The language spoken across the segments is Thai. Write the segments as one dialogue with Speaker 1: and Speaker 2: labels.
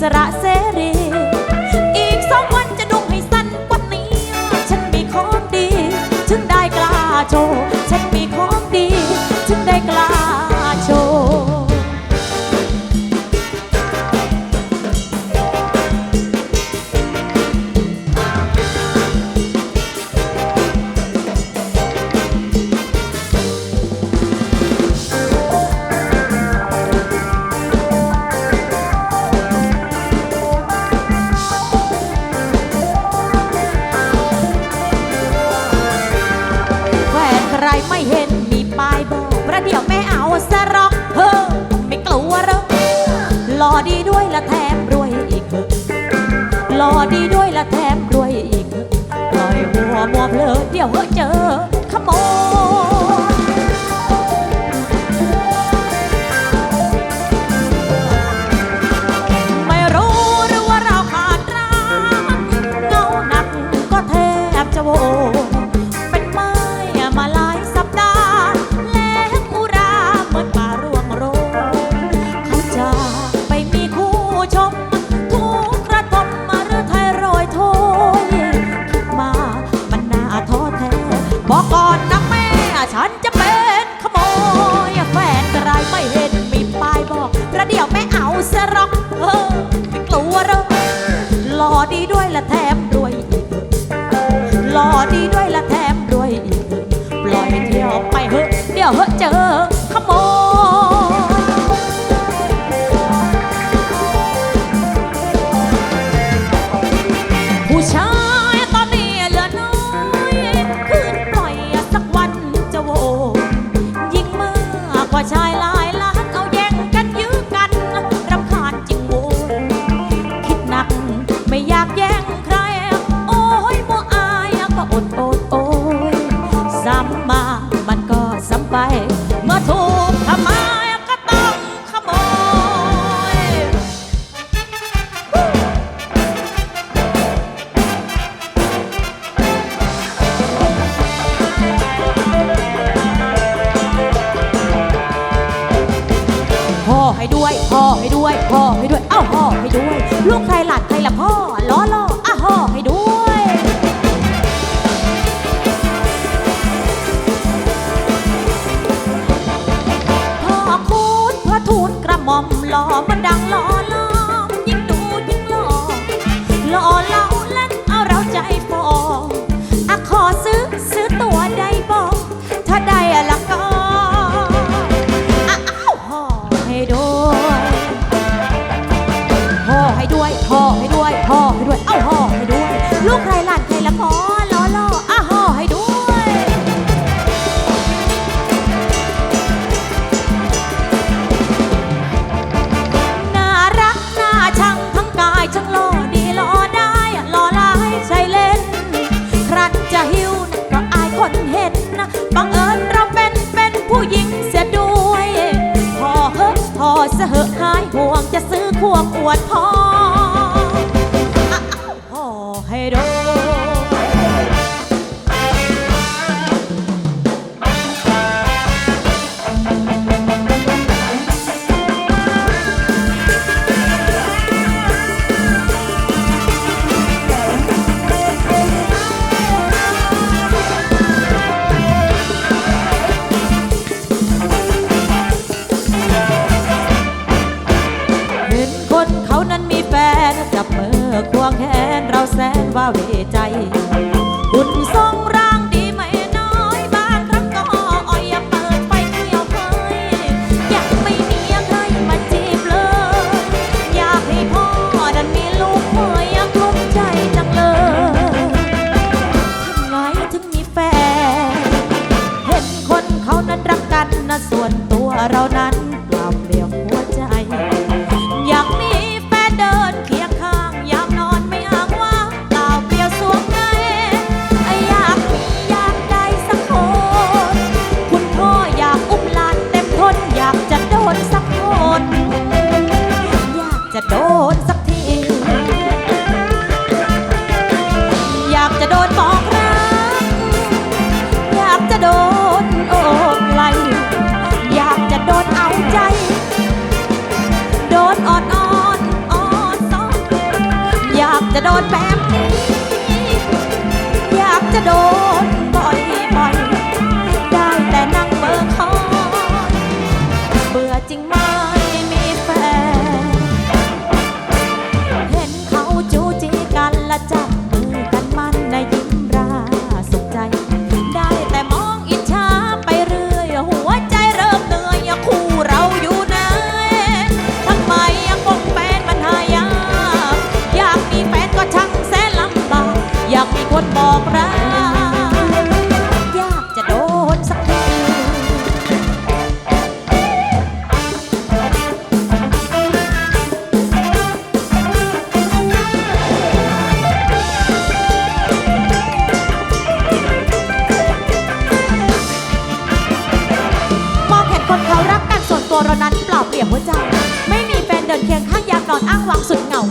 Speaker 1: สระเสรี อีกสองวันจะดุให้สั้นกว่านี้ ฉันมีของดี ถึงได้กล้าโชว์ ไม่เห็นมีป้ายบอกประเดี๋ยวแม่เอาสร็อกเฮ้อไม่กลัวหรอกหล่อดีด้วยละแถมรวยอีกเถอหล่อดีด้วยละแถมรวยอีกปล่อยหัวมัวเพลิเดี๋ยวเฮ้อเจอ ছ พ่อให้ด้วย เอ้าพ่อให้ด้วย ลูกใครหลักใครละพ่อล้อล้ออ้าพ่อให้ด้วยพ่อคูดพ่อทูดกระหม่อมล้อมันดังล้อ พวกอวดพ่อ นะส่วนตัวเรานั้น โดนแบบอยากจะโดน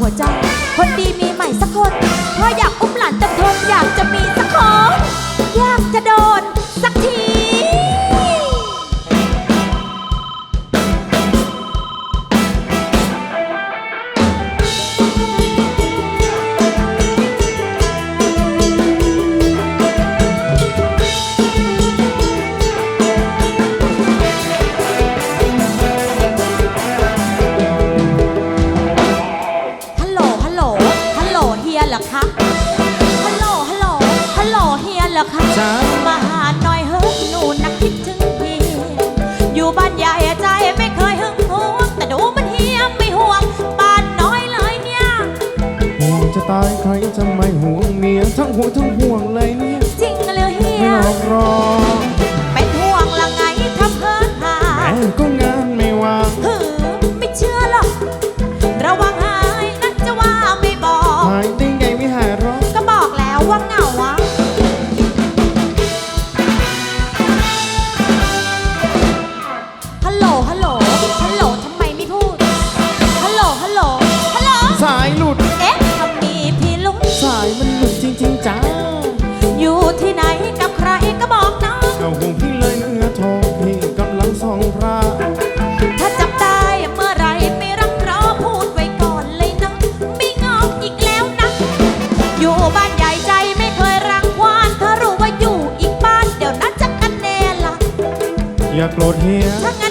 Speaker 1: หัวใจ คนดีมีใหม่สักคนเพราะอยากอุ้มายใค
Speaker 2: รจะ อ
Speaker 1: ย่าโกร
Speaker 2: ธเฮีย